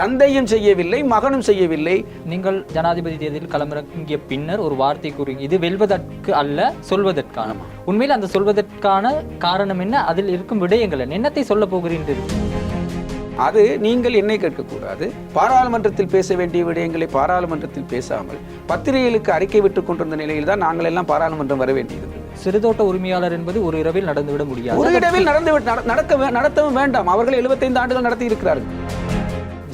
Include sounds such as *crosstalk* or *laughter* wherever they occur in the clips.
தந்தையும் செய்யவில்லை மகனும் செய்யவில்லை. நீங்கள் ஜனாதிபதி தேர்தலில் களமிறங்கிய பின்னர் ஒரு வார்த்தை கூறி இது வெல்வதற்கு அல்ல சொல்வதற்கான. உண்மையில் அந்த சொல்வதற்கான காரணம் என்ன? அதில் இருக்கும் விடயங்கள் என்ன? என்னத்தை சொல்ல போகிறீர்கள்? அது நீங்கள் என்னை கேட்கக்கூடாது. பாராளுமன்றத்தில் பேச வேண்டிய விடயங்களை பாராளுமன்றத்தில் பேசாமல் பத்திரிகைகளுக்கு அறிக்கை விட்டுக் கொண்டிருந்த நிலையில் தான் நாங்கள் எல்லாம் பாராளுமன்றம் வர வேண்டியது சிறுதோட்ட உரிமையாளர் என்பது ஒரு இரவில் நடந்துவிட முடியாது. ஒரு இடவில் நடந்து நடக்க நடத்தவும் வேண்டாம். அவர்கள் 75 ஆண்டுகள் நடத்தி இருக்கிறார்கள்.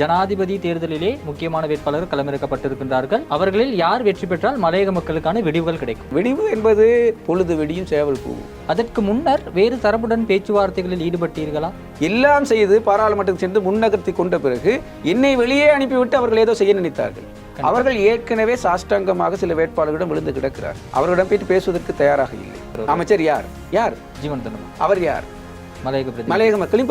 ஜனாதிபதி தேர்தலிலே முக்கியமான வேட்பாளர்கள் களமிறக்கப்பட்டிருக்கின்றார்கள். அவர்களில் யார் வெற்றி பெற்றால் மலையக மக்களுக்கான விடிவுகள் கிடைக்கும். வெடிவு என்பது பொழுது வெடியும் சேவல் பூவும் அதற்கு முன்னர் வேறு தரப்புடன் பேச்சுவார்த்தைகளில் ஈடுபட்டீர்களா? எல்லாம் செய்து பாராளுமன்றத்துக்கு சென்று முன்னகர்த்தி கொண்ட பிறகு என்னை வெளியே அனுப்பிவிட்டு அவர்கள் ஏதோ செய்ய நினைத்தார்கள். அவர்கள் ஏற்கனவே சாஷ்டாங்கமாக சில வேட்பாளர்களிடம் விழுந்து கிடக்கிறார். அவர்களிடம் போயிட்டு பேசுவதற்கு தயாராக இல்லை. அமைச்சர் யார்? யார்? ஜீவன் அவர் யார்? மலையக மலையக மக்களின்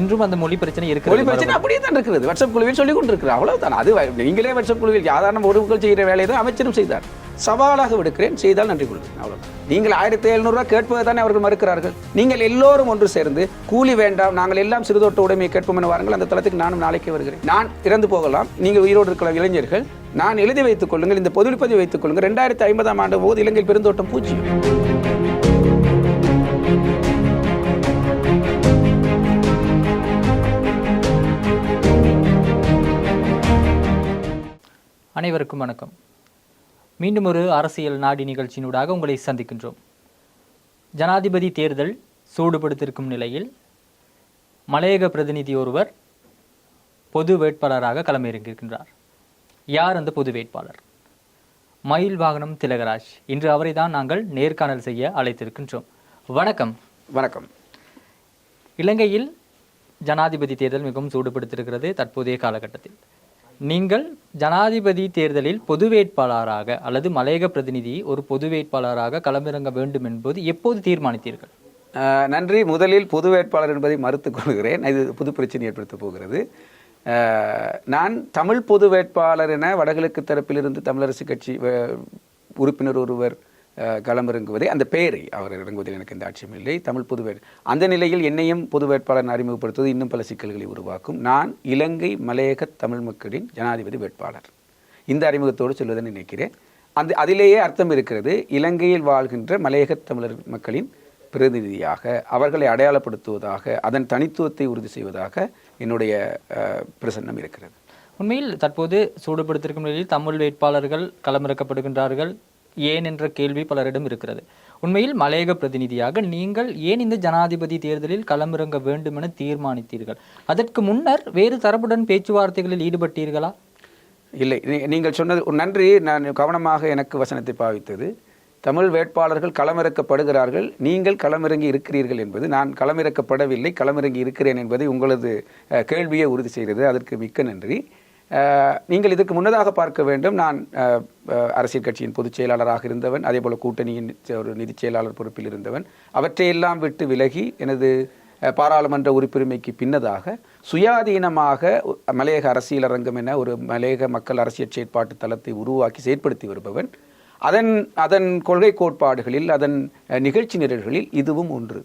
இன்றும் அந்த மொழி பிரச்சனை மொழி இருக்கிறது பிரச்சனை அப்படியே தான் இருக்கிறது வாட்ஸ்அப் குழுவில் சொல்லிக் கொண்டிருக்கிறார் அவ்வளவுதான். அது நீங்களே வாட்ஸ்அப் குழுவில் சாதாரண உறவுகள் செய்கிற வேலையை தான் அமைச்சரும் செய்தார். சவாலாக விடுக்கிறேன். செய்தால் நன்றி கொள்கிறேன். அவ்வளவுதான். நீங்கள் ஆயிரத்தி எழுநூறுவா கேட்பதை தானே அவர்கள் மறுக்கிறார்கள். நீங்கள் எல்லோரும் ஒன்று சேர்ந்து கூலி வேண்டாம் நாங்கள் எல்லாம் சிறுதோட்ட உடைமையை கேட்போம் என வாருங்கள். அந்த தளத்துக்கு நானும் நாளைக்கே வருகிறேன். நான் இறந்து போகலாம். நீங்கள் உயிரோடு இருக்கலாம் இளைஞர்கள். நான் எழுதி வைத்துக் கொள்ளுங்கள். இந்த பொதுப்பதிவு வைத்துக் கொள்ளுங்கள். ரெண்டாயிரத்தி ஐம்பதாம் ஆண்டு போது இலங்கை பெருந்தோட்டம் பூஜ்ஜியம். அனைவருக்கும் வணக்கம். மீண்டும் ஒரு அரசியல் நாடி நிகழ்ச்சியினூடாக உங்களை சந்திக்கின்றோம். ஜனாதிபதி தேர்தல் சூடுபடுத்திருக்கும் நிலையில் மலையக பிரதிநிதி ஒருவர் பொது வேட்பாளராக களமிறங்கியிருக்கின்றார். யார் அந்த பொது வேட்பாளர்? மயில் வாகனம் திலகராஜ். இன்று அவரை தான் நாங்கள் நேர்காணல் செய்ய அழைத்திருக்கின்றோம். வணக்கம். வணக்கம். இலங்கையில் ஜனாதிபதி தேர்தல் மிகவும் சூடுபடுத்திருக்கிறது தற்போதைய காலகட்டத்தில். நீங்கள் ஜனாதிபதி தேர்தலில் பொது வேட்பாளராக அல்லது மலையக பிரதிநிதி ஒரு பொது வேட்பாளராக களமிறங்க வேண்டும் என்பது எப்போது தீர்மானித்தீர்கள்? நன்றி. முதலில் பொது வேட்பாளர் என்பதை மறுத்துக் கொள்கிறேன். இது புது பிரச்சனை ஏற்படுத்தப் போகிறது. நான் தமிழ் பொது வேட்பாளர் என வடகிழக்கு தரப்பிலிருந்து தமிழரசு கட்சி உறுப்பினர் ஒருவர் களமிறங்குவதை அந்த பெயரை. அவர் இறங்குவதில் எனக்கு எந்த ஆட்சியும் இல்லை. தமிழ் பொது அந்த நிலையில் என்னையும் பொது வேட்பாளர் அறிமுகப்படுத்துவது இன்னும் பல சிக்கல்களை உருவாக்கும். நான் இலங்கை மலையக தமிழ் மக்களின் ஜனாதிபதி வேட்பாளர். இந்த அறிமுகத்தோடு சொல்வதை நினைக்கிறேன். அந்த அதிலேயே அர்த்தம் இருக்கிறது இலங்கையில் வாழ்கின்ற மலையக தமிழர் மக்களின் பிரதிநிதியாக அவர்களை அடையாளப்படுத்துவதாக அதன் தனித்துவத்தை உறுதி செய்வதாக என்னுடைய பிரசன்னம் இருக்கிறது. உண்மையில் தற்போது சூடுபடுத்திருக்கும் நிலையில் தமிழ் வேட்பாளர்கள் களமிறக்கப்படுகின்றார்கள். ஏன் என்ற கேள்வி பலரிடம் இருக்கிறது. உண்மையில் மலையக பிரதிநிதியாக நீங்கள் ஏன் இந்த ஜனாதிபதி தேர்தலில் களமிறங்க வேண்டும் என தீர்மானித்தீர்கள்? அதற்கு முன்னர் வேறு தரப்புடன் பேச்சுவார்த்தைகளில் ஈடுபட்டீர்களா? இல்லை நீங்கள் சொன்னது நன்றி நான் கவனமாக எனக்கு வசனத்தை பாவித்தது. தமிழ் வேட்பாளர்கள் களமிறக்கப்படுகிறார்கள் நீங்கள் களமிறங்கி இருக்கிறீர்கள் என்பது நான் களமிறக்கப்படவில்லை களமிறங்கி இருக்கிறேன் என்பதை உங்களது கேள்வியை உறுதி செய்கிறது அதற்கு மிக்க நன்றி. நீங்கள் இதற்கு முன்னதாக பார்க்க வேண்டும். நான் அரசியல் கட்சியின் பொதுச் செயலாளராக இருந்தவன் அதே போல கூட்டணியின் ஒரு நிதிச் செயலாளர் பொறுப்பில் இருந்தவன். அவற்றையெல்லாம் விட்டு விலகி எனது பாராளுமன்ற உறுப்புரிமைக்கு பின்னதாக சுயாதீனமாக மலையக அரசியல் அரங்கம் என ஒரு மலையக மக்கள் அரசியல் செயற்பாட்டு தளத்தை உருவாக்கி செயற்படுத்தி வருபவன். அதன் அதன் கொள்கை கோட்பாடுகளில் அதன் நிகழ்ச்சி நிரல்களில் இதுவும் ஒன்று.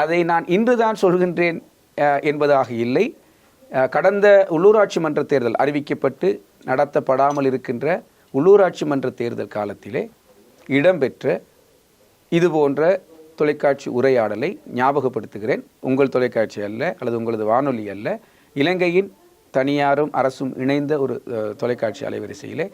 அதை நான் இன்றுதான் சொல்கின்றேன் என்பதாக இல்லை. கடந்த உள்ளூராட்சி மன்ற தேர்தல் அறிவிக்கப்பட்டு நடத்தப்படாமல் இருக்கின்ற உள்ளூராட்சி மன்ற தேர்தல் காலத்திலே இடம்பெற்ற இது போன்ற தொலைக்காட்சி உரையாடலை ஞாபகப்படுத்துகிறேன். உங்கள் தொலைக்காட்சி அல்ல அல்லது உங்களது வானொலி அல்ல. இலங்கையின் தனியாரும் அரசும் இணைந்த ஒரு தொலைக்காட்சி அலைவரிசையிலே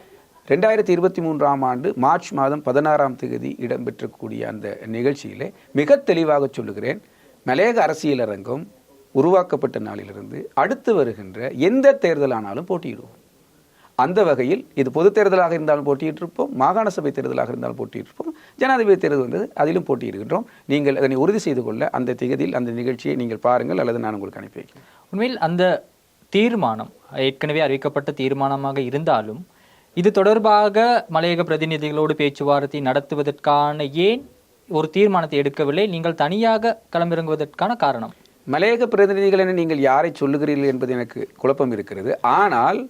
ரெண்டாயிரத்தி இருபத்தி மூன்றாம் ஆண்டு மார்ச் மாதம் பதினாறாம் தேதி இடம்பெற்றக்கூடிய அந்த நிகழ்ச்சியிலே மிக தெளிவாக சொல்லுகிறேன். மலையக அரசியலரங்கம் உருவாக்கப்பட்ட நாளிலிருந்து அடுத்து வருகின்ற எந்த தேர்தலானாலும் போட்டியிடுவோம். அந்த வகையில் இது பொது தேர்தலாக இருந்தாலும் போட்டியிட்டிருப்போம் மாகாண சபை தேர்தலாக இருந்தாலும் போட்டியிட்டிருப்போம் ஜனாதிபதி தேர்தல் வந்தது அதிலும் போட்டியிடுகின்றோம். நீங்கள் அதனை உறுதி செய்து கொள்ள அந்த திகதியில் அந்த நிகழ்ச்சியை நீங்கள் பாருங்கள் அல்லது நான் உங்களுக்கு அனுப்பி வைக்கிறேன். உண்மையில் அந்த தீர்மானம் ஏற்கனவே அறிவிக்கப்பட்ட தீர்மானமாக இருந்தாலும் இது தொடர்பாக மலையக பிரதிநிதிகளோடு பேச்சுவார்த்தை நடத்துவதற்கான ஏன் ஒரு தீர்மானத்தை எடுக்கவில்லை நீங்கள் தனியாக களமிறங்குவதற்கான காரணம்? மலையக பிரதிநிதிகள் என நீங்கள் யாரை சொல்லுகிறீர்கள் என்பது எனக்கு குழப்பம் இருக்கிறது. ஆனால்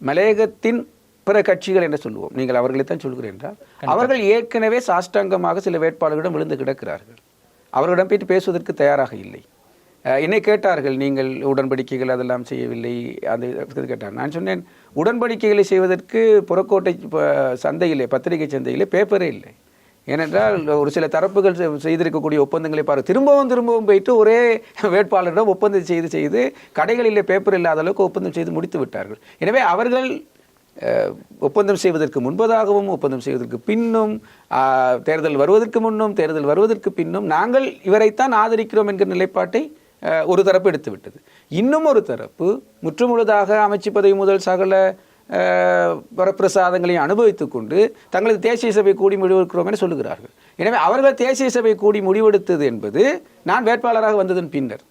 மலையகத்தின் பிற கட்சிகள் என்று சொல்லுவோம். நீங்கள் அவர்களைத்தான் சொல்கிறேன் என்றால் அவர்கள் ஏற்கனவே சாஷ்டாங்கமாக சில வேட்பாளர்களிடம் விழுந்து கிடக்கிறார்கள். அவர்களிடம் போயிட்டு பேசுவதற்கு தயாராக இல்லை. என்னை கேட்டார்கள் நீங்கள் உடன்படிக்கைகள் அதெல்லாம் செய்யவில்லை. அந்த கேட்டார். நான் சொன்னேன் உடன்படிக்கைகளை செய்வதற்கு புறக்கோட்டை சந்தையிலே பத்திரிகை சந்தையிலே பேப்பரே இல்லை. ஏனென்றால் ஒரு சில தரப்புகள் செய்திருக்கக்கூடிய ஒப்பந்தங்களை பாரு திரும்பவும் திரும்பவும் போயிட்டு ஒரே வேட்பாளரிடம் ஒப்பந்தம் செய்து செய்து கடைகளில் பேப்பர் இல்லாத அளவுக்கு ஒப்பந்தம் செய்து முடித்து விட்டார்கள். எனவே அவர்கள் ஒப்பந்தம் செய்வதற்கு முன்பதாகவும் ஒப்பந்தம் செய்வதற்கு பின்னும் தேர்தல் வருவதற்கு முன்னும் தேர்தல் வருவதற்கு பின்னும் நாங்கள் இவரைத்தான் ஆதரிக்கிறோம் என்கிற நிலைப்பாட்டை ஒரு தரப்பு எடுத்துவிட்டது. இன்னும் ஒரு தரப்பு முற்றுமுழுதாக அமைச்சு பதவி முதல் சகல வரப்பிரசாதங்களையும் அனுபவித்துக் கொண்டு தங்களது தேசிய சபை கூடி முடிவெடுக்கிறோம் என சொல்லுகிறார்கள். எனவே அவர்கள் தேசிய சபை கூடி முடிவெடுத்தது என்பது நான் வேட்பாளராக வந்ததன் பின்னர்.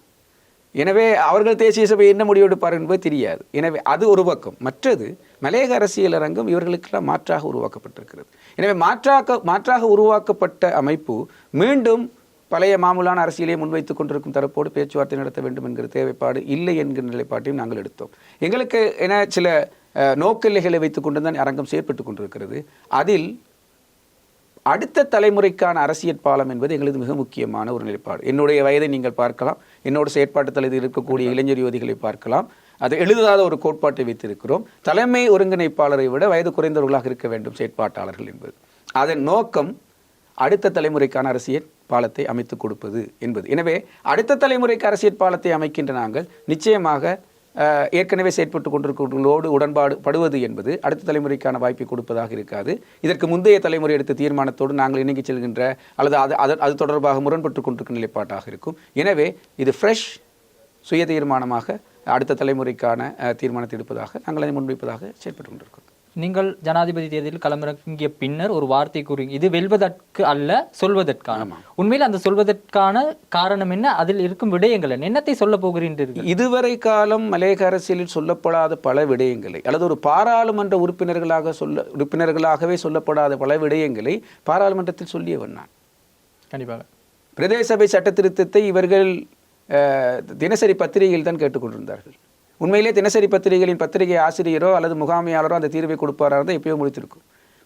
எனவே அவர்கள் தேசிய சபை என்ன முடிவெடுப்பார் என்பது தெரியாது. எனவே அது ஒரு பக்கம். மற்றது மலையக அரசியல் அரங்கம் இவர்களுக்கெல்லாம் மாற்றாக உருவாக்கப்பட்டிருக்கிறது. எனவே மாற்றாக மாற்றாக உருவாக்கப்பட்ட அமைப்பு மீண்டும் பழைய மாமூலான அரசியலை முன்வைத்துக் கொண்டிருக்கும் தரப்போடு பேச்சுவார்த்தை நடத்த வேண்டும் என்கிற தேவைப்பாடு இல்லை என்கிற நிலைப்பாட்டையும் நாங்கள் எடுத்தோம். எங்களுக்கு என சில நோக்கெல்லைகளை வைத்துக் கொண்டு தான் அரங்கம் செயற்பட்டுக் கொண்டிருக்கிறது. அதில் அடுத்த தலைமுறைக்கான அரசியல் பாலம் என்பது எங்களது மிக முக்கியமான ஒரு நிலைப்பாடு. என்னுடைய வயதை நீங்கள் பார்க்கலாம். என்னோட செயற்பாட்டு தலையில் இருக்கக்கூடிய இளைஞர் யுவதிகளை பார்க்கலாம். அது எழுதாத ஒரு கோட்பாட்டை வைத்திருக்கிறோம். தலைமை ஒருங்கிணைப்பாளரை விட வயது குறைந்தவர்களாக இருக்க வேண்டும் செயற்பாட்டாளர்கள் என்பது. அதன் நோக்கம் அடுத்த தலைமுறைக்கான அரசியல் பாலத்தை அமைத்துக் கொடுப்பது என்பது. எனவே அடுத்த தலைமுறைக்கு அரசியல் பாலத்தை அமைக்கின்ற நாங்கள் நிச்சயமாக ஏற்கனவே செயற்பட்டு கொண்டிருக்கிறவர்களோடு உடன்பாடு படுவது என்பது அடுத்த தலைமுறைக்கான வாய்ப்பை கொடுப்பதாக இருக்காது. இதற்கு முந்தைய தலைமுறை எடுத்த தீர்மானத்தோடு நாங்கள் இணங்கி செல்கின்ற அல்லது அது அது அது தொடர்பாக முரண்பட்டு கொண்டிருக்கிற நிலைப்பாட்டாக இருக்கும். எனவே இது ஃப்ரெஷ் சுய தீர்மானமாக அடுத்த தலைமுறைக்கான தீர்மானத்தை எடுப்பதாக நாங்கள் அதை முன்வைப்பதாக செயற்பட்டு கொண்டிருக்கிறோம். நீங்கள் ஜனாதிபதி தேர்தலில் களமிறங்கிய பின்னர் ஒரு வார்த்தை கூறி இது வெல்வதற்கு அல்ல சொல்வதற்கான. உண்மையில் அந்த சொல்வதற்கான காரணம் என்ன? அதில் இருக்கும் விடயங்கள் என்ன? என்னத்தை சொல்ல போகிறீர்கள்? இதுவரை காலம் மலையக அரசியலில் சொல்லப்படாத பல விடயங்களை அல்லது ஒரு பாராளுமன்ற உறுப்பினர்களாக சொல்ல உறுப்பினர்களாகவே சொல்லப்படாத பல விடயங்களை பாராளுமன்றத்தில் சொல்லியவன் நான். கண்டிப்பாக. பிரதேச சபை சட்ட திருத்தத்தை இவர்கள் தினசரி பத்திரிகையில் தான் கேட்டுக்கொண்டிருந்தார்கள். உண்மையிலே தினசரி பத்திரிகைகளின் பத்திரிகை ஆசிரியரோ அல்லது முகாமையாளரோ அந்த தீர்வை கொடுப்பாரா இருந்தால் எப்பயோ முடித்திருக்கும்.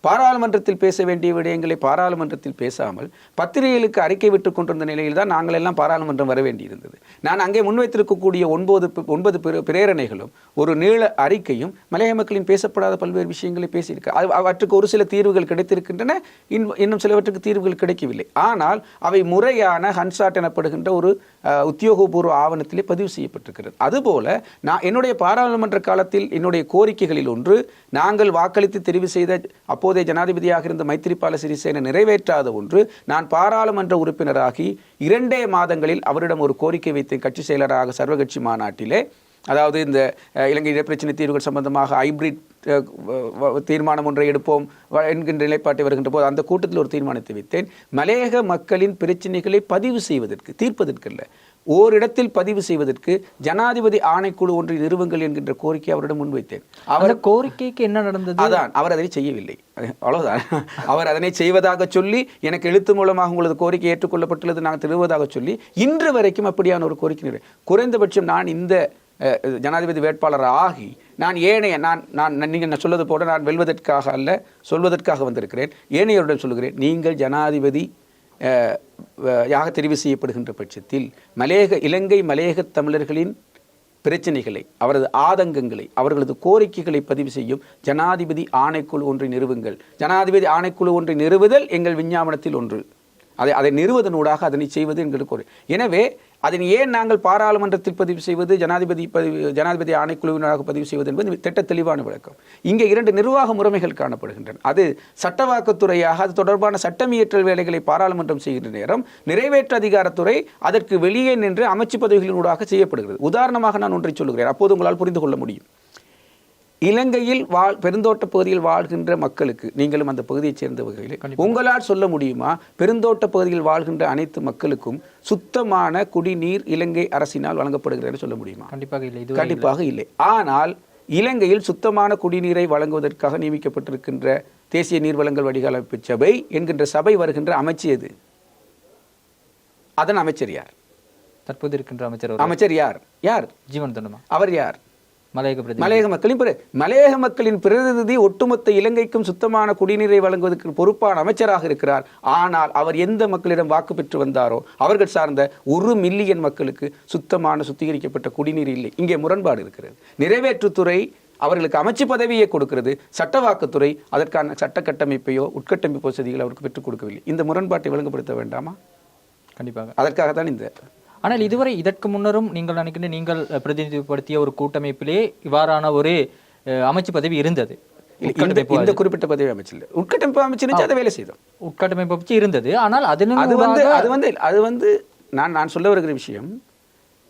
பாராளுமன்றத்தில் பேச வேண்டிய விடயங்களை பாராளுமன்றத்தில் பேசாமல் பத்திரிகைகளுக்கு அறிக்கை விட்டு கொண்டிருந்த நிலையில் தான் நாங்கள் எல்லாம் பாராளுமன்றம் வர வேண்டியிருந்தது. நான் அங்கே முன்வைத்திருக்கக்கூடிய ஒன்பது ஒன்பது பிரேரணைகளும் ஒரு நீள அறிக்கையும் மலைய மக்களின் பேசப்படாத பல்வேறு விஷயங்களை பேசியிருக்க அவற்றுக்கு ஒரு சில தீர்வுகள் கிடைத்திருக்கின்றன இன்னும் இன்னும் சிலவற்றுக்கு தீர்வுகள் கிடைக்கவில்லை. ஆனால் அவை முறையான ஹன்சாட் எனப்படுகின்ற ஒரு உத்தியோகபூர்வ ஆவணத்திலே பதிவு செய்யப்பட்டிருக்கிறது. அதுபோல நான் என்னுடைய பாராளுமன்ற காலத்தில் என்னுடைய கோரிக்கைகளில் ஒன்று நாங்கள் வாக்களித்து தெரிவு செய்த அப்போதைய ஜனாதிபதியாக இருந்த மைத்திரிபால சிறிசேன நிறைவேற்றாத ஒன்று நான் பாராளுமன்ற உறுப்பினராகி இரண்டே மாதங்களில் அவரிடம் ஒரு கோரிக்கை வைத்தேன் கட்சி செயலராக சர்வகட்சி மாநாட்டிலே. அதாவது இந்த இலங்கை இனப்பிரச்சனை தீர்வுகள் சம்பந்தமாக ஹைபிரிட் தீர்மானம் ஒன்றை எடுப்போம் என்கின்ற நிலைப்பாட்டை வருகின்ற போது அந்த கூட்டத்தில் ஒரு தீர்மானத்தை வைத்தேன். மலையக மக்களின் பிரச்சனைகளை பதிவு செய்வதற்கு தீர்ப்பதற்கு இல்லை ஓரிடத்தில் பதிவு செய்வதற்கு ஜனாதிபதி ஆணைக்குழு ஒன்றை நிறுவுங்கள் என்கின்ற கோரிக்கை அவரிடம் முன்வைத்தேன். அந்த கோரிக்கைக்கு என்ன நடந்தது? அதான் அவர் அதனை செய்யவில்லை. அவ்வளவுதான். அவர் அதனை செய்வதாக சொல்லி எனக்கு எழுத்து மூலமாக உங்களது கோரிக்கை ஏற்றுக்கொள்ளப்பட்டுள்ளது நாங்கள் திருவதாக சொல்லி இன்று வரைக்கும் அப்படியான ஒரு கோரிக்கை குறைந்தபட்சம் நான் இந்த ஜனாதிபதி வேட்பாளர் ஆகி நான் ஏனைய நான் நான் நீங்கள் நான் சொல்வது போல நான் வெல்வதற்காக அல்ல சொல்வதற்காக வந்திருக்கிறேன். ஏனையருடன் சொல்லுகிறேன் நீங்கள் ஜனாதிபதி யாக தெரிவு செய்யப்படுகின்ற பட்சத்தில் மலையக இலங்கை மலையக தமிழர்களின் பிரச்சனைகளை அவரது ஆதங்கங்களை அவர்களது கோரிக்கைகளை பதிவு செய்யும் ஜனாதிபதி ஆணைக்குழு ஒன்றை நிறுவுங்கள். ஜனாதிபதி ஆணைக்குழு ஒன்றை நிறுவுதல் எங்கள் விஞ்ஞாபனத்தில் ஒன்று. அதை அதை நிறுவதனூடாக அதனை செய்வது எங்களுக்கு ஒரு எனவே அதனை ஏன் நாங்கள் பாராளுமன்றத்தில் பதிவு செய்வது ஜனாதிபதி பதிவு ஜனாதிபதி ஆணைக்குழுவினராக பதிவு செய்வது என்பது திட்ட தெளிவான விளக்கம். இங்கே இரண்டு நிர்வாக முறைமைகள் காணப்படுகின்றன. அது சட்டவாக்கத்துறையாக அது தொடர்பான சட்டமியற்றல் வேலைகளை பாராளுமன்றம் செய்கின்ற நேரம் நிறைவேற்று அதிகாரத்துறை அதற்கு வெளியே நின்று அமைச்சு பதவிகளினூடாக செய்யப்படுகிறது. உதாரணமாக நான் ஒன்றை சொல்கிறேன் அப்போது உங்களால் புரிந்து கொள்ள முடியும். இலங்கையில் வாழ் பெருந்தோட்ட பகுதியில் வாழ்கின்ற மக்களுக்கு நீங்களும் அந்த பகுதியைச் சேர்ந்த வகையில் உங்களால் சொல்ல முடியுமா? பெருந்தோட்ட பகுதியில் வாழ்கின்ற அனைத்து மக்களுக்கும் சுத்தமான குடிநீர் இலங்கை அரசினால் வழங்கப்படுகிறது சொல்ல முடியுமா? கண்டிப்பாக இல்லை. இது கண்டிப்பாக இல்லை. ஆனால் இலங்கையில் சுத்தமான குடிநீரை வழங்குவதற்காக நியமிக்கப்பட்டிருக்கின்ற தேசிய நீர் வழங்கல் வடிகாலமைப்பு சபை என்கின்ற சபை வருகின்ற அமைச்சு எது? அதன் அமைச்சர் யார்? தற்போது இருக்கின்ற அமைச்சர் அமைச்சர் யார்? யார்? ஜீவன் தண்டமா? அவர் யார்? மலையக மலையக மக்களின் மலையக மக்களின் பிரதிநிதி ஒட்டுமொத்த இலங்கைக்கும் சுத்தமான குடிநீரை வழங்குவதற்கு பொறுப்பான அமைச்சராக இருக்கிறார். ஆனால் அவர் எந்த மக்களிடம் வாக்கு பெற்று வந்தாரோ அவர்கள் சார்ந்த ஒரு மில்லியன் மக்களுக்கு சுத்தமான சுத்திகரிக்கப்பட்ட குடிநீர் இல்லை. இங்கே முரண்பாடு இருக்கிறது. நிறைவேற்றுத்துறை அவர்களுக்கு அமைச்சு பதவியை கொடுக்கிறது. சட்டவாக்குத்துறை அதற்கான சட்ட கட்டமைப்பையோ உட்கட்டமைப்பு வசதிகளை அவருக்கு பெற்றுக் கொடுக்கவில்லை. இந்த முரண்பாட்டை விளங்கப்படுத்த வேண்டாமா? கண்டிப்பாக. அதற்காகத்தான் இந்த ஆனால் இதுவரை இதற்கு முன்னரும் நீங்கள் நினைக்கின்ற நீங்கள் பிரதிநிதிப்படுத்திய ஒரு கூட்டமைப்பிலே இவ்வாறான ஒரு அமைச்சு பதவி இருந்தது. இந்த குறிப்பிட்ட பதவி அமைச்சில்லை. உட்கட்டமைப்பு அமைச்சிருந்துச்சு அதை வேலை செய்தோம். உட்கட்டமைப்பு பற்றி இருந்தது. ஆனால் அதன் அது வந்து அது வந்து அது வந்து நான் நான் சொல்ல வருகிற விஷயம்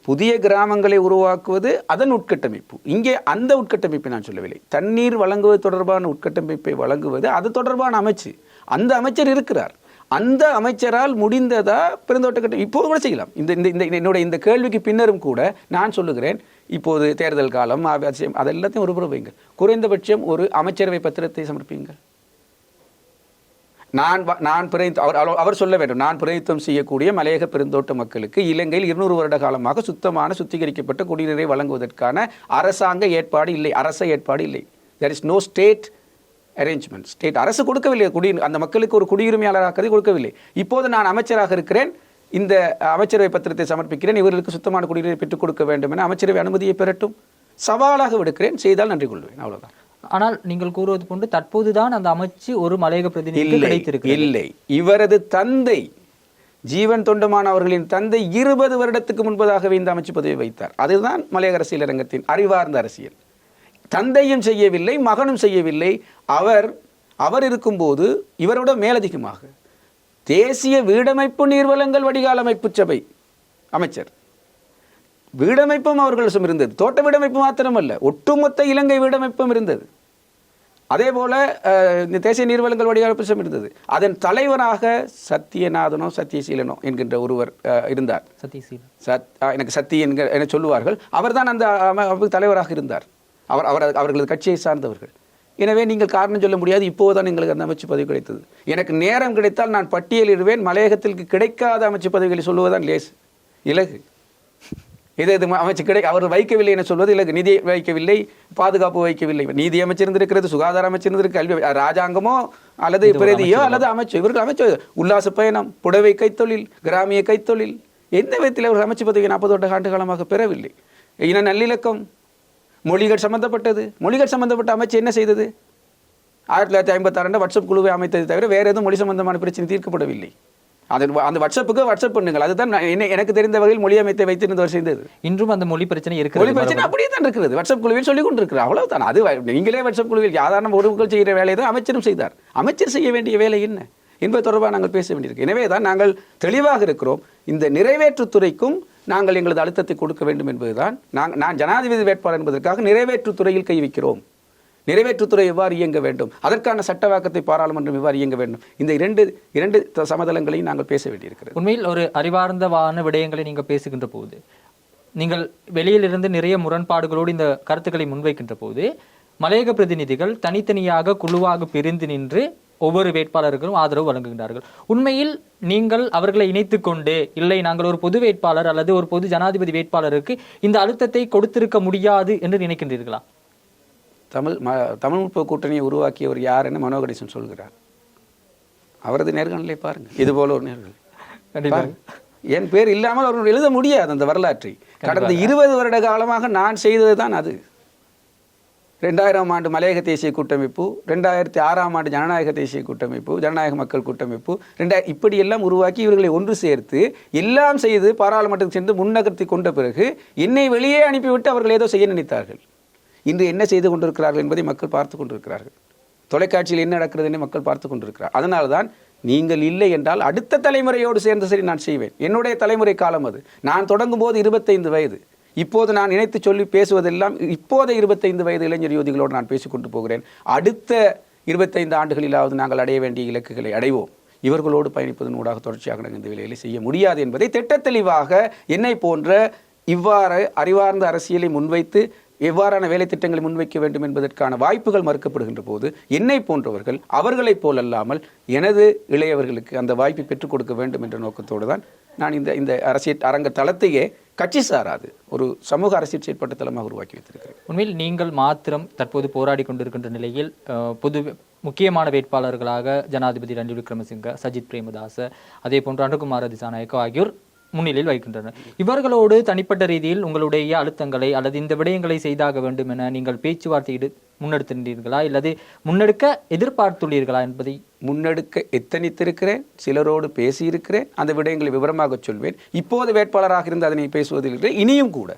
புதிய கிராமங்களை உருவாக்குவது அதன் உட்கட்டமைப்பு. இங்கே அந்த உட்கட்டமைப்பை நான் சொல்லவில்லை. தண்ணீர் வழங்குவது தொடர்பான உட்கட்டமைப்பை வழங்குவது அது தொடர்பான அமைச்சு. அந்த அமைச்சர் இருக்கிறார். அந்த அமைச்சரால் முடிந்ததா பெருந்தோட்ட கட்டம் இப்போது கூட செய்யலாம். இந்த இந்த இந்த என்னுடைய இந்த கேள்விக்கு பின்னரும் கூட நான் சொல்லுகிறேன் இப்போது தேர்தல் காலம் அவசியம் அதெல்லாத்தையும் ஒரு புறம் வைங்கள் குறைந்தபட்சம் ஒரு அமைச்சரவை பத்திரத்தை சமர்ப்பியுங்கள். நான் நான் பிரதித்து அவர் அவர் அவர் சொல்ல வேண்டும். நான் பிரதித்துவம் செய்யக்கூடிய மலையக பெருந்தோட்ட மக்களுக்கு இலங்கையில் இருநூறு வருட காலமாக சுத்தமான சுத்திகரிக்கப்பட்ட குடிநீரை வழங்குவதற்கான அரசாங்க ஏற்பாடு இல்லை. அரச ஏற்பாடு இல்லை. There is no state arrangement state அரசு கொடுக்கவில்லை. குடி அந்த மக்களுக்கு ஒரு குடியுரிமையாளராக கொடுக்கவில்லை. இப்போது நான் அமைச்சராக இருக்கிறேன். இந்த அமைச்சரவை பத்திரத்தை சமர்ப்பிக்கிறேன். இவர்களுக்கு சுத்தமான குடிநீரை பெற்றுக் கொடுக்க வேண்டும் என அமைச்சரவை அனுமதியை பெறட்டும். சவாலாக விடுக்கிறேன். செய்தால் நன்றி கொள்வேன். அவ்வளவுதான். ஆனால் நீங்கள் கூறுவது போன்று தற்போதுதான் அந்த அமைச்சு ஒரு மலையக பிரதிநிதிக்கு இல்லை கிடைத்திருக்கு இல்லை. இவரது தந்தை ஜீவன் தொண்டமான் அவர்களின் தந்தை இருபது வருடத்துக்கு முன்பதாகவே இந்த அமைச்சு பதவி வைத்தார். அதுதான் மலையக அரசியல் அரங்கத்தின் அறிவார்ந்த அரசியல். தந்தையும் செய்யவில்லை மகனும் செய்யவில்லை. அவர் அவர் இருக்கும்போது இவரோட மேலதிகமாக. தேசிய வீடமைப்பு நீர்வளங்கள் வடிகால் அமைப்பு சபை அமைச்சர். வீடமைப்பும் அவர்களிடம் இருந்தது. தோட்ட வீடமைப்பு மாத்திரமல்ல ஒட்டுமொத்த இலங்கை வீடமைப்பும் இருந்தது. அதே போல இந்த தேசிய நீர்வளங்கள் வடிவமைப்பு இருந்தது. அதன் தலைவராக சத்தியநாதனோ சத்தியசீலனோ என்கின்ற ஒருவர் இருந்தார். சதீசீலன் சத் எனக்கு சத்தி என்கிற என சொல்லுவார்கள். அவர்தான் அந்த தலைவராக இருந்தார். அவர் அவர் அவர்களது கட்சியை சார்ந்தவர்கள். எனவே நீங்கள் காரணம் சொல்ல முடியாது இப்போதுதான் எங்களுக்கு அந்த அமைச்சு பதவி கிடைத்தது. எனக்கு நேரம் கிடைத்தால் நான் பட்டியலிடுவேன் மலையகத்திற்கு கிடைக்காத அமைச்சு பதவிகளை சொல்லுவதுதான் லேஸ் இலகு. இது இது அமைச்சு கிடை அவர் வைக்கவில்லை என சொல்வது இல்லை நிதி வைக்கவில்லை பாதுகாப்பு வைக்கவில்லை. நீதி அமைச்சர் இருந்திருக்கிறது சுகாதார அமைச்சர் இருந்திருக்கு கல்வி ராஜாங்கமோ அல்லது பிரதியோ அல்லது அமைச்சு. இவர்கள் அமைச்சு உல்லாச பயணம் புடவை கைத்தொழில் கிராமிய கைத்தொழில். எந்த விதத்தில் அவர் அமைச்சு பதவி நாற்பது ஆண்டு காலமாக பெறவில்லை. இன நல்லிலக்கம் மொழிகள் சம்பந்தப்பட்டது. மொழிகள் சம்பந்தப்பட்ட அமைச்சு என்ன செய்தது? ஆயிரத்தி தொள்ளாயிரத்தி ஐம்பத்தாறு வாட்ஸ்அப் குழுவை அமைத்ததை தவிர வேற எதுவும் மொழி சம்பந்தமான பிரச்சனை தீர்க்கப்படவில்லை. அது அந்த வாட்ஸ்அப்புக்கு வாட்ஸ்அப் பண்ணுங்கள். அதுதான் என்ன எனக்கு தெரிந்த வகையில் மொழி அமைத்தை வைத்திருந்தவர் செய்தது. இன்றும் அந்த மொழி பிரச்சனை மொழி இருக்கிறது பிரச்சனை அப்படியே தான் இருக்கிறது வாட்ஸ்அப் குழுவில் சொல்லிக் கொண்டிருக்கிறார். அவ்வளவுதான். அது நீங்களே வாட்ஸ்அப் குழுவில் சாதாரண உறவுகள் செய்கிற வேலையை தான் அமைச்சரும் செய்தார். அமைச்சர் செய்ய வேண்டிய வேலை என்ன? என்பது தொடர்பாக நாங்கள் பேச வேண்டியிருக்கு. எனவே தான் நாங்கள் தெளிவாக இருக்கிறோம். இந்த நிறைவேற்றுத்துறைக்கும் நாங்கள் எங்களது அழுத்தத்தை கொடுக்க வேண்டும் என்பதுதான். நாங்கள் நான் ஜனாதிபதி வேட்பாளர் என்பதற்காக நிறைவேற்றுத்துறையில் கை வைக்கிறோம். நிறைவேற்றுத்துறை எவ்வாறு இயங்க வேண்டும்? அதற்கான சட்டவாக்கத்தை பாராளுமன்றம் எவ்வாறு இயங்க வேண்டும்? இந்த இரண்டு இரண்டு த- சமதளங்களையும் நாங்கள் பேச வேண்டியிருக்கிறது. உண்மையில் ஒரு அறிவார்ந்தவான விடயங்களை நீங்கள் பேசுகின்ற போது நீங்கள் வெளியிலிருந்து நிறைய முரண்பாடுகளோடு இந்த கருத்துக்களை முன்வைக்கின்ற போது மலையக பிரதிநிதிகள் தனித்தனியாக குழுவாக பிரிந்து நின்று ஒவ்வொரு வேட்பாளர்களும் ஆதரவு வழங்குகின்றார்கள். உண்மையில் நீங்கள் அவர்களை இணைத்துக் கொண்டு இல்லை நாங்கள் ஒரு பொது வேட்பாளர் அல்லது ஒரு பொது ஜனாதிபதி வேட்பாளருக்கு இந்த அழுத்தத்தை கொடுத்திருக்க முடியாது என்று நினைக்கின்றீர்களா? தமிழ் ம தமிழ் முற்போக்கு கூட்டணியை உருவாக்கியவர் யார் என மனோ கணேசன் சொல்கிறார். அவரது நேர்காணலை பாருங்க இது போல ஒரு நேர்காணல். என் பேர் இல்லாமல் அவர்கள் எழுத முடியாது அந்த வரலாற்றை. கடந்த இருபது வருட காலமாக நான் செய்தது தான் அது. ரெண்டாயிரம் ஆண்டு மலையக தேசிய கூட்டமைப்பு ரெண்டாயிரத்தி ஆறாம் ஆண்டு ஜனநாயக தேசிய கூட்டமைப்பு ஜனநாயக மக்கள் கூட்டமைப்பு ரெண்டாயிர இப்படியெல்லாம் உருவாக்கி இவர்களை ஒன்று சேர்த்து எல்லாம் செய்து பாராளுமன்றத்துக்கு சென்று முன்னகர்த்தி கொண்ட பிறகு என்னை வெளியே அனுப்பிவிட்டு அவர்கள் ஏதோ செய்ய நினைத்தார்கள். இன்று என்ன செய்து கொண்டிருக்கிறார்கள் என்பதை மக்கள் பார்த்து கொண்டிருக்கிறார்கள். தொலைக்காட்சியில் என்ன நடக்கிறது என்று மக்கள் பார்த்து கொண்டிருக்கிறார். அதனால தான் நீங்கள் இல்லை என்றால் அடுத்த தலைமுறையோடு சேர்ந்து சரி நான் செய்வேன். என்னுடைய தலைமுறை காலம் அது. நான் தொடங்கும் போது இருபத்தைந்து வயது. இப்போது நான் இணைத்து சொல்லி பேசுவதெல்லாம் இப்போதை இருபத்தைந்து வயது இளைஞர் யுவதிகளோடு நான் பேசிக்கொண்டு போகிறேன். அடுத்த இருபத்தைந்து ஆண்டுகளிலாவது நாங்கள் அடைய வேண்டிய இலக்குகளை அடைவோம். இவர்களோடு பயணிப்பதன் ஊடாக தொடர்ச்சியாக நாங்கள் இந்த வேலைகளை செய்ய முடியாது என்பதை திட்டத் தெளிவாக என்னை போன்ற இவ்வாறு அறிவார்ந்த அரசியலை முன்வைத்து எவ்வாறான வேலை திட்டங்களை முன்வைக்க வேண்டும் என்பதற்கான வாய்ப்புகள் மறுக்கப்படுகின்ற போது என்னை போன்றவர்கள் அவர்களைப் போலல்லாமல் எனது இளையவர்களுக்கு அந்த வாய்ப்பை பெற்றுக் கொடுக்க வேண்டும் என்ற நோக்கத்தோடு தான் நான் இந்த இந்த அரசியல் அரங்க தளத்தையே கட்சி சாராது. ஒரு சமூக அரசியல் செயற்பட்ட தளமாக உருவாக்கி வைத்திருக்கிறது உண்மையில் நீங்கள் மாத்திரம் தற்போது போராடி கொண்டிருக்கின்ற நிலையில் பொது முக்கியமான வேட்பாளர்களாக ஜனாதிபதி ரணில் விக்ரமசிங்க சஜித் பிரேமதாச அதே போன்று அனுகுமார திசாநாயக்கோ ஆகியோர் முன்னிலையில் வைக்கின்றனர் இவர்களோடு தனிப்பட்ட ரீதியில் உங்களுடைய அழுத்தங்களை அல்லது இந்த விடயங்களை செய்தாக வேண்டும் என நீங்கள் பேச்சுவார்த்தை முன்னெடுத்திருந்தீர்களா? அல்லது முன்னெடுக்க எதிர்பார்த்துள்ளீர்களா என்பதை முன்னெடுக்க எத்தனித்திருக்கிறேன் சிலரோடு பேசியிருக்கிறேன் அந்த விடயங்களை விவரமாக சொல்வேன். இப்போது வேட்பாளராக இருந்து அதனை பேசுவதில் இனியும் கூட.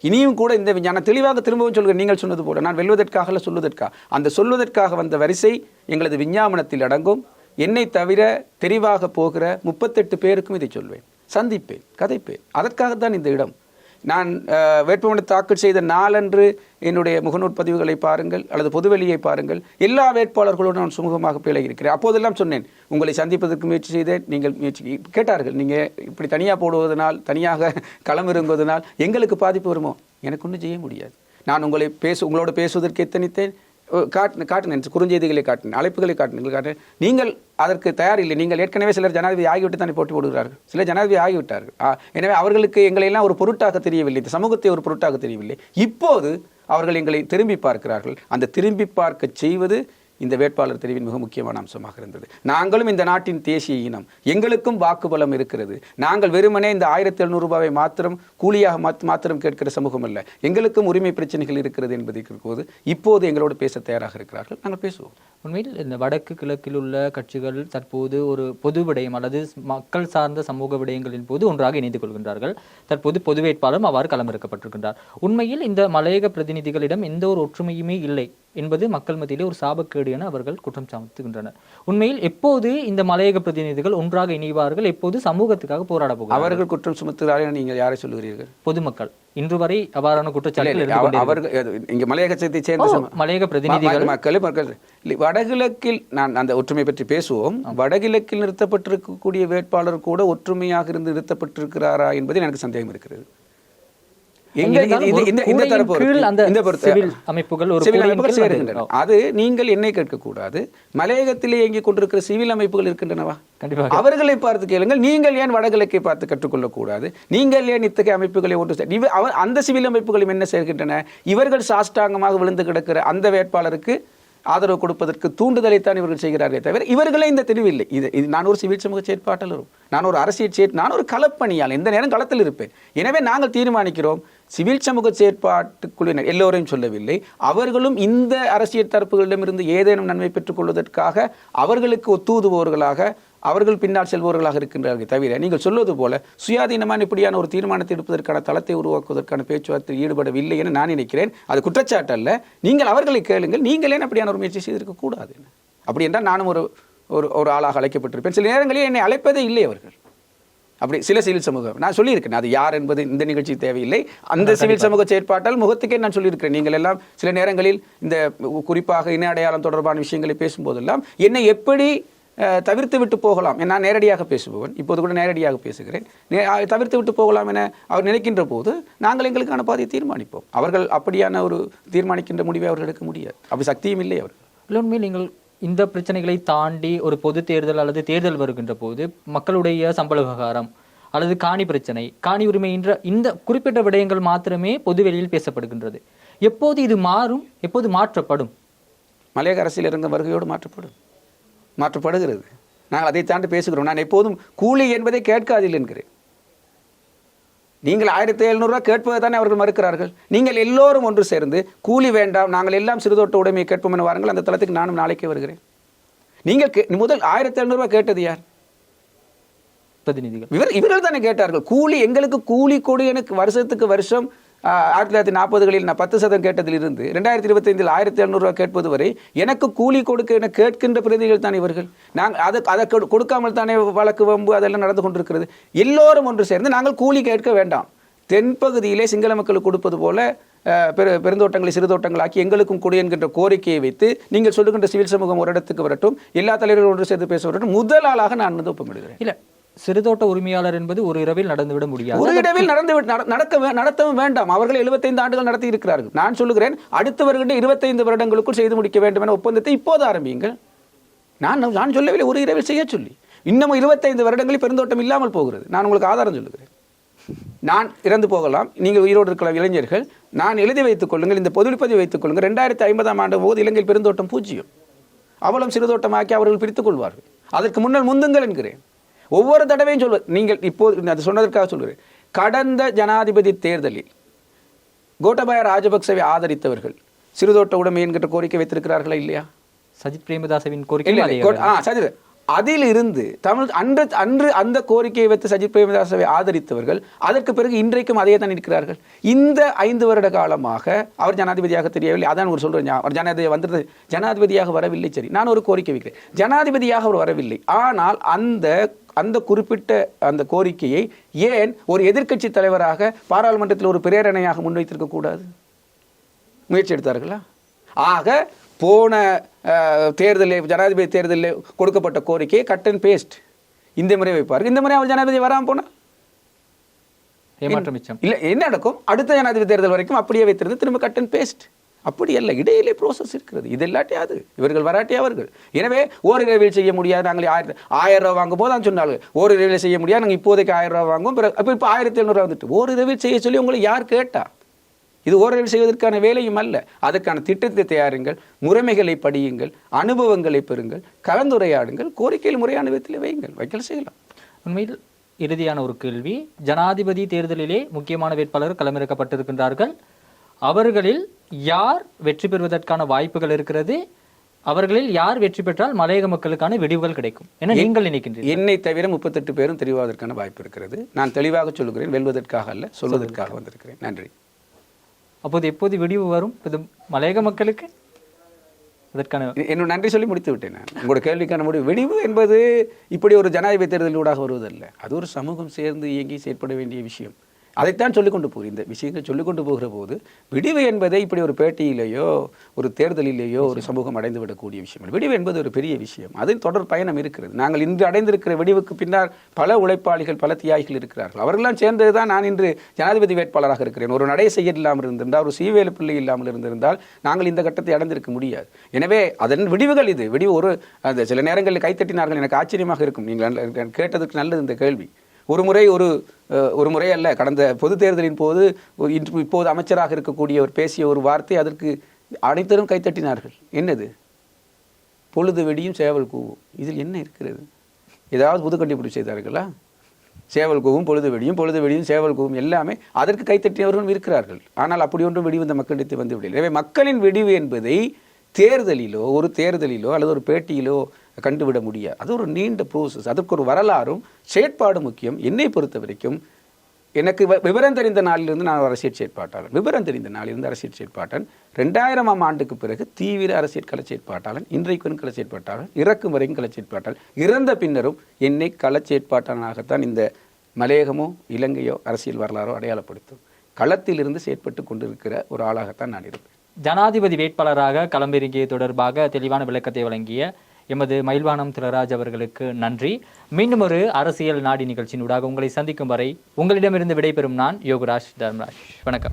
இனியும் கூட இந்த விஞ்ஞானம் தெளிவாக திரும்பவும் சொல்கிறேன் நீங்கள் சொன்னது போல. நான் வெல்வதற்காக அல்ல சொல்வதற்காக அந்த சொல்வதற்காக வந்த வரிசை எங்களது விஞ்ஞாபனத்தில் அடங்கும். என்னை தவிர தெரிவாக போகிற முப்பத்தெட்டு பேருக்கும் இதை சொல்வேன். சந்திப்பேன் கதைப்பேன். அதற்காகத்தான் இந்த இடம் நான் வேட்புமனு தாக்கல் செய்த நாளன்று என்னுடைய முகநூல் பதிவுகளை பாருங்கள் அல்லது பொதுவெளியை பாருங்கள். எல்லா வேட்பாளர்களோடு நான் சுமூகமாக இருக்கிறேன் அப்போதெல்லாம் சொன்னேன் உங்களை சந்திப்பதற்கு முயற்சி செய்தேன் நீங்கள் முயற்சி கேட்டார்கள். நீங்கள் இப்படி தனியாக போடுவதனால் தனியாக *laughs* களம் இறங்குவதனால் எங்களுக்கு பாதிப்பு வருமோ? எனக்கு ஒன்றும் செய்ய முடியாது. நான் உங்களை பேச உங்களோட பேசுவதற்கு எத்தனித்தேன்? காட்டு காட்டினேன் குறுஞ்செய்திகளை காட்டினேன் அழைப்புகளை காட்டினேன் காட்டினேன் நீங்கள் அதற்கு தயார் இல்லை நீங்கள் ஏற்கனவே சிலர் ஜனாதிபதி ஆகிவிட்டு தானே போட்டி போடுகிறார்கள். சிலர் ஜனாதிபதி ஆகிவிட்டார்கள். எனவே அவர்களுக்கு எங்களை எல்லாம் ஒரு பொருட்டாக தெரியவில்லை இந்த சமூகத்தை ஒரு பொருட்டாக தெரியவில்லை. இப்போது அவர்கள் எங்களை திரும்பி பார்க்கிறார்கள். அந்த திரும்பி பார்க்க செய்வது இந்த வேட்பாளர் தெரிவின் மிக முக்கியமான அம்சமாக இருந்தது. நாங்களும் இந்த நாட்டின் தேசிய இனம். எங்களுக்கும் வாக்குபலம் இருக்கிறது. நாங்கள் வெறுமனே இந்த ஆயிரத்தி எழுநூறு ரூபாவை மாத்திரம் கூலியாக மாத்- மாத்திரம் கேட்கிற சமூகம் அல்ல. எங்களுக்கும் உரிமை பிரச்சனைகள் இருக்கிறது என்பதை போது இப்போது எங்களோடு பேச தயாராக இருக்கிறார்கள். நாங்கள் பேசுவோம். உண்மையில் இந்த வடக்கு கிழக்கில் உள்ள கட்சிகள் தற்போது ஒரு பொது விடயம் அல்லது மக்கள் சார்ந்த சமூக விடயங்களின் போது ஒன்றாக இணைந்து கொள்கின்றார்கள். தற்போது பொது வேட்பாளரும் அவ்வாறு களமிறக்கப்பட்டிருக்கின்றார். உண்மையில் இந்த மலையக பிரதிநிதிகளிடம் எந்த ஒரு ஒற்றுமையுமே இல்லை. என்பது மக்கள் மத்தியிலே ஒரு சாபக்கேடு என அவர்கள் குற்றம் சாட்டுகின்றனர். உண்மையில் எப்போது இந்த மலையக பிரதிநிதிகள் ஒன்றாக இணைவார்கள் எப்போது சமூகத்துக்காக போராட போகிறார்கள்? அவர்கள் குற்றம் சுமத்துகிறார்கள் நீங்கள் யாரை சொல்லுகிறீர்கள்? பொதுமக்கள். இன்று வரை அவ்வாறான குற்றச்சாட்டுகள். அவர்கள் இங்கே மலையகத்தை சேர்ந்த மலையக பிரதிநிதிகள். ம- மக்கள் வடகிழக்கில் நான் அந்த ஒற்றுமை பற்றி பேசுவோம். வடகிழக்கில் நிறுத்தப்பட்டிருக்கக்கூடிய வேட்பாளர் கூட ஒற்றுமையாக இருந்து நிறுத்தப்பட்டிருக்கிறாரா என்பதில் எனக்கு சந்தேகம் இருக்கிறது. அமைப்புகள் அது நீங்கள் என்னை கேட்கக்கூடாது. மலையகத்திலே இயங்கிக் கொண்டிருக்கிற சிவில் அமைப்புகள் இருக்கின்றனவா? கண்டிப்பாக. அவர்களை பார்த்து கேளுங்கள். நீங்கள் ஏன் வடகிழக்கை பார்த்து கற்றுக்கொள்ளக்கூடாது? நீங்கள் ஏன் இத்தகைய அமைப்புகளை ஒன்று அந்த சிவில் அமைப்புகளும் என்ன செய்கின்றன? இவர்கள் சாஷ்டாங்கமாக விழுந்து கிடக்கிற அந்த வேட்பாளருக்கு ஆதரவு கொடுப்பதற்கு தூண்டுதலைத்தான் இவர்கள் செய்கிறார்களே தவிர இவர்களே இந்த தெளிவில்லை இது இது நான் ஒரு சிவில் சமூக செயற்பாட்டாளரும். நான் ஒரு அரசியல் செயற் நான் ஒரு களப்பணியால் எந்த நேரம் களத்தில் இருப்பேன். எனவே நாங்கள் தீர்மானிக்கிறோம். சிவில் சமூக செயற்பாட்டுக்குழுவினர் எல்லோரையும் சொல்லவில்லை. அவர்களும் இந்த அரசியல் தரப்புகளிடமிருந்து ஏதேனும் நன்மை பெற்றுக்கொள்வதற்காக அவர்களுக்கு ஒத்துதுபவர்களாக அவர்கள் பின்னால் செல்பவர்களாக இருக்கின்றார்கள் தவிர நீங்கள் சொல்வது போல சுயாதீனமான இப்படியான ஒரு தீர்மானத்தை எடுப்பதற்கான தளத்தை உருவாக்குவதற்கான பேச்சுவார்த்தையில் ஈடுபடவில்லை என நான் நினைக்கிறேன். அது குற்றச்சாட்டு அல்ல. நீங்கள் அவர்களை கேளுங்கள். நீங்கள் ஏன் அப்படியான ஒரு முயற்சி செய்திருக்க கூடாது? அப்படி என்றால் நானும் ஒரு ஒரு ஒரு ஆளாக அழைக்கப்பட்டிருப்பேன். சில நேரங்களில் என்னை அழைப்பதே இல்லை அவர்கள். அப்படி சில சிவில் சமூகம் நான் சொல்லியிருக்கேன் அது யார் என்பது இந்த நிகழ்ச்சி தேவையில்லை. அந்த சிவில் சமூக செயற்பாட்டால் முகத்துக்கே நான் சொல்லியிருக்கிறேன். நீங்கள் எல்லாம் சில நேரங்களில் இந்த குறிப்பாக இன அடையாளம் தொடர்பான விஷயங்களை பேசும்போதெல்லாம் என்னை எப்படி தவிர்த்து விட்டு போகலாம் நான் நேரடியாக பேசுபவன் இப்போது கூட நேரடியாக பேசுகிறேன். தவிர்த்து விட்டு போகலாம் என அவர் நினைக்கின்ற போது நாங்கள் எங்களுக்கான பாதையை தீர்மானிப்போம். அவர்கள் அப்படியான ஒரு தீர்மானிக்கின்ற முடிவை அவர்கள் எடுக்க முடியாது. அப்படி சக்தியும் இல்லை அவர்கள். இல்லை, நீங்கள் இந்த பிரச்சனைகளை தாண்டி ஒரு பொது தேர்தல் அல்லது தேர்தல் வருகின்ற போது மக்களுடைய சம்பள விவகாரம் அல்லது காணி பிரச்சனை காணி உரிமை என்ற இந்த குறிப்பிட்ட விடயங்கள் மாத்திரமே பொது வெளியில் பேசப்படுகின்றது. எப்போது இது மாறும்? எப்போது மாற்றப்படும்? மலையக அரசியல் இருந்த வருகையோடு மாற்றப்படும். மாற்றப்படுகிறது. நாங்கள் அதை தாண்டி பேசுகிறோம். நான் எப்போதும் கூலி என்பதை கேட்காதில்லை என்கிறேன். நீங்கள் ஆயிரத்தி எழுநூறுவா கேட்பதை தானே அவர்கள் மறுக்கிறார்கள்? நீங்கள் எல்லோரும் ஒன்று சேர்ந்து கூலி வேண்டாம் நாங்கள் எல்லாம் சிறுதோட்ட உடைமையை கேட்போம் என வாருங்கள் அந்த தளத்துக்கு நானும் நாளைக்கே வருகிறேன். நீங்கள் கே- முதல் ஆயிரத்தி எழுநூறுவா கேட்டது யார்? பிரதிநிதிகள். இவர் இவர்கள் தானே கேட்டார்கள். கூலி எங்களுக்கு கூலி கொடு எனக்கு வருஷத்துக்கு வருஷம் ஆயிரத்தி தொள்ளாயிரத்தி நாற்பதுகளில் நான் பத்து சதம் கேட்டதிலிருந்து ரெண்டாயிரத்தி இருபத்தைந்தில் ஆயிரத்தி எழுநூறுவா கேட்பது வரை எனக்கு கூலி கொடுக்க என கேட்கின்ற பிரதிகள் தான் இவர்கள். நாங்கள் அதை அதை கொடுக்காமல் தானே வழக்கு வம்பு அதெல்லாம் நடந்து கொண்டிருக்கிறது. எல்லோரும் ஒன்று சேர்ந்து நாங்கள் கூலி கேட்க வேண்டாம். தென்பகுதியிலே சிங்கள மக்களுக்கு கொடுப்பது போல பெரு பெருந்தோட்டங்களை சிறுதோட்டங்களாக்கி எங்களுக்கும் கொடு என்கின்ற கோரிக்கையை வைத்து நீங்கள் சொல்லுகின்ற சிவில் சமூகம் ஒரு இடத்துக்கு வரட்டும் எல்லா தலைவர்களும் ஒன்று சேர்ந்து பேச வரட்டும். முதல் ஆளாக நான் வந்து ஒப்பமிடுகிறேன் இல்லை சிறுதோட்ட உரிமையாளர் என்பது ஒரு இரவில் நடந்துவிட முடியாது. ஒரு இடவில் நடந்து நட- நடக்க நடத்தவும் வேண்டாம். அவர்கள் 75 ஆண்டுகள் நடத்தி இருக்கிறார்கள் நான் சொல்லுகிறேன் அடுத்து வருகின்ற 25 வருடங்களுக்குள் செய்து முடிக்க வேண்டும் என ஒப்பந்தத்தை இப்போது ஆரம்பியுங்கள். நான் நான் சொல்லவில்லை ஒரு இரவில் செய்ய சொல்லி. இன்னமும் 25 வருடங்களில் பெருந்தோட்டம் இல்லாமல் போகிறது. நான் உங்களுக்கு ஆதாரம் சொல்லுகிறேன். நான் இறந்து போகலாம். நீங்கள் உயிரோடு இருக்கலாம் இளைஞர்கள். நான் எழுதி வைத்துக் கொள்ளுங்கள். இந்த பொதுப்பதிவு வைத்துக் கொள்ளுங்கள். ரெண்டாயிரத்தி ஐம்பதாம் ஆண்டு போது இலங்கையில் பெருந்தோட்டம் பூஜ்ஜியம். அவலம் சிறுதோட்டமாக்கி அவர்கள் பிரித்துக் கொள்வார்கள். அதற்கு முன்னர் முந்துங்கள் என்கிறேன். ஒவ்வொரு தடவையும் சொல்வது நீங்கள் இப்போது அது சொன்னதற்காக சொல்கிறேன் கடந்த ஜனாதிபதி தேர்தலில் கோட்டபாய ராஜபக்சவை ஆதரித்தவர்கள் சிறுதோட்ட உடைமை என்கிற கோரிக்கை வைத்திருக்கிறார்களா இல்லையா? சஜித் பிரேமதாசவின் கோரிக்கை இல்லை, கோ- ஆ, சரி அதில் இருந்து தமிழ் அன்று அன்று அந்த கோரிக்கையை வைத்து சஜித் பிரேமதாசவை ஆதரித்தவர்கள் அதற்கு பிறகு இன்றைக்கும் அதே தான் இருக்கிறார்கள். இந்த ஐந்து வருட காலமாக அவர் ஜனாதிபதியாக தெரியவில்லை. அதான் ஒரு சொல்றேன் ஞா- அவர் ஜனாதிபதி வந்தது ஜனாதிபதியாக வரவில்லை. சரி நான் ஒரு கோரிக்கை வைக்கிறேன். ஜனாதிபதியாக அவர் வரவில்லை. ஆனால் அந்த அந்த குறிப்பிட்ட அந்த கோரிக்கையை ஏன் ஒரு எதிர்க்கட்சி தலைவராக பாராளுமன்றத்தில் ஒரு பிரேரணையாக முன்வைத்திருக்க கூடாது? முயற்சி எடுத்தார்களா? ஆக போன தேர்தலில் ஜனாதிபதி தேர்தலில் கொடுக்கப்பட்ட கோரிக்கையை கட் அண்ட் பேஸ்ட் இந்த முறை வைப்பார்கள் இந்த முறை அவர் ஜனாதிபதி வராமல் போனா? ஏமாற்றம் மிச்சம். இல்லை என்ன நடக்கும்? அடுத்த ஜனாதிபதி தேர்தல் வரைக்கும் அப்படியே வைத்திருந்து திரும்ப கட் அண்ட் பேஸ்ட் அப்படி அல்ல இடையிலே ப்ரோசஸ் இருக்கிறது. இது இல்லாட்டி அது. இவர்கள் வராட்டி அவர்கள். எனவே ஓரிரவில் செய்ய முடியாது. நாங்கள் ஆயிரம் ஆயிரம் ரூபா வாங்கும் போது தான் சொன்னாங்க ஓரிரவில் செய்ய முடியாது. நாங்கள் இப்போதைக்கு ஆயிரம் ரூபா வாங்குவோம். பிறகு அப்போ இப்போ ஆயிரத்தி எழுநூறுவா வந்துட்டு. ஓரிரவில் செய்ய சொல்லி உங்களை யார் கேட்டா? இது ஓரளவில் செய்வதற்கான வேலையும் அல்ல. அதற்கான திட்டத்தை தயாருங்கள் முறைமைகளை படியுங்கள் அனுபவங்களை பெறுங்கள் கலந்துரையாடுங்கள் கோரிக்கையில் முறையான விதத்தில் வையுங்கள். வைக்கல் செய்யலாம். உண்மையில் இறுதியான ஒரு கேள்வி. ஜனாதிபதி தேர்தலிலே முக்கியமான வேட்பாளர் களமிறக்கப்பட்டிருக்கின்றார்கள். அவர்களில் யார் வெற்றி பெறுவதற்கான வாய்ப்புகள் இருக்கிறது அவர்களில் யார் வெற்றி பெற்றால் மலையக மக்களுக்கான விடிவுகள் கிடைக்கும் என நீங்கள் நினைக்கின்றீர்கள். என்னை தவிர முப்பத்தெட்டு பேரும் தெரிவாதற்கான வாய்ப்பு இருக்கிறது. நான் தெளிவாக சொல்லுகிறேன் வெல்வதற்காக அல்ல சொல்வதற்காக வந்திருக்கிறேன். நன்றி. அப்போது எப்போது விடிவு வரும்? இது மலையக மக்களுக்கு? அதற்கான என்னோட நன்றி சொல்லி முடித்து விட்டேன் நான். உங்களோட கேள்விக்கான முடிவு. வெடிவு என்பது இப்படி ஒரு ஜனாதிபதி தேர்தலூடாக வருவதல்ல. அது ஒரு சமூகம் சேர்ந்து இயங்கி செயற்பட வேண்டிய விஷயம். அதைத்தான் சொல்லிக்கொண்டு போகிறேன் இந்த விஷயங்கள் சொல்லிக்கொண்டு போகிற போது விடிவு என்பதை இப்படி ஒரு பேட்டியிலேயோ ஒரு தேர்தலிலேயோ ஒரு சமூகம் அடைந்து விடக்கூடிய விஷயம். விடிவு என்பது ஒரு பெரிய விஷயம். அதில் தொடர் பயணம் இருக்கிறது. நாங்கள் இன்று அடைந்திருக்கிற விடிவுக்கு பின்னால் பல உழைப்பாளிகள் பல தியாகிகள் இருக்கிறார்கள். அவர்களெல்லாம் சேர்ந்தது தான் நான் இன்று ஜனாதிபதி வேட்பாளராக இருக்கிறேன். ஒரு நடை செய்ய இல்லாமல் இருந்திருந்தால் ஒரு சீவேலு பிள்ளை இல்லாமல் இருந்திருந்தால் நாங்கள் இந்த கட்டத்தை அடைந்திருக்க முடியாது. எனவே அதன் விடிவுகள் இது. விடிவு ஒரு அந்த சில நேரங்களில் கைத்தட்டினார்கள். எனக்கு ஆச்சரியமாக இருக்கும். நீங்கள் கேட்டதுக்கு நல்லது இந்த கேள்வி. ஒரு முறை ஒரு ஒரு முறை அல்ல கடந்த பொது தேர்தலின் போது இன்று இப்போது அமைச்சராக இருக்கக்கூடியவர் பேசிய ஒரு வார்த்தை அதற்கு அனைத்தரும் கைத்தட்டினார்கள். என்னது? பொழுது வெடியும் சேவல் கூவும். இதில் என்ன இருக்கிறது? ஏதாவது புது கண்டுபிடிப்பு செய்தார்களா? சேவல் கூவும் பொழுது வெடியும் பொழுது வெடியும் சேவல் கூவும் எல்லாமே அதற்கு கைத்தட்டியவர்களும் இருக்கிறார்கள். ஆனால் அப்படி ஒன்றும் வெடிவு இந்த மக்களிடத்தில் வந்து எனவே மக்களின் வெடிவு என்பதை தேர்தலிலோ ஒரு தேர்தலிலோ அல்லது ஒரு பேட்டியிலோ கண்டுவிட முடியாது. அது ஒரு நீண்ட ப்ரோசஸ் அதற்கு ஒரு வரலாறும் செயற்பாடும் முக்கியம். என்னை பொறுத்த வரைக்கும் எனக்கு விவரம் தெரிந்த நாளிலிருந்து நான் அரசியல் செயற்பாட்டாளன். விவரம் தெரிந்த நாளிலிருந்து அரசியல் செயற்பாட்டன் ரெண்டாயிரமாம் ஆண்டுக்கு பிறகு தீவிர அரசியல் கள செயற்பாட்டாளன் இன்றைக்கும் கள செயற்பாட்டாளன் இறக்கும் வரைக்கும் கள செயற்பாட்டாளன். இறந்த பின்னரும் என்னை கள செயற்பாட்டாளனாகத்தான் இந்த மலையகமோ இலங்கையோ அரசியல் வரலாறோ அடையாளப்படுத்தும். களத்திலிருந்து செயற்பட்டு கொண்டிருக்கிற ஒரு ஆளாகத்தான் நான் இருப்பேன். ஜனாதிபதி வேட்பாளராக களமிறங்கிய தொடர்பாக தெளிவான விளக்கத்தை வழங்கிய எமது மயில்வானம் திலராஜ் அவர்களுக்கு நன்றி. மீண்டும் ஒரு அரசியல் நாடி நிகழ்ச்சியின் ஊடாக உங்களை சந்திக்கும் வரை உங்களிடமிருந்து விடைபெறும் நான் யோகராஜ் தர்மராஜ். வணக்கம்.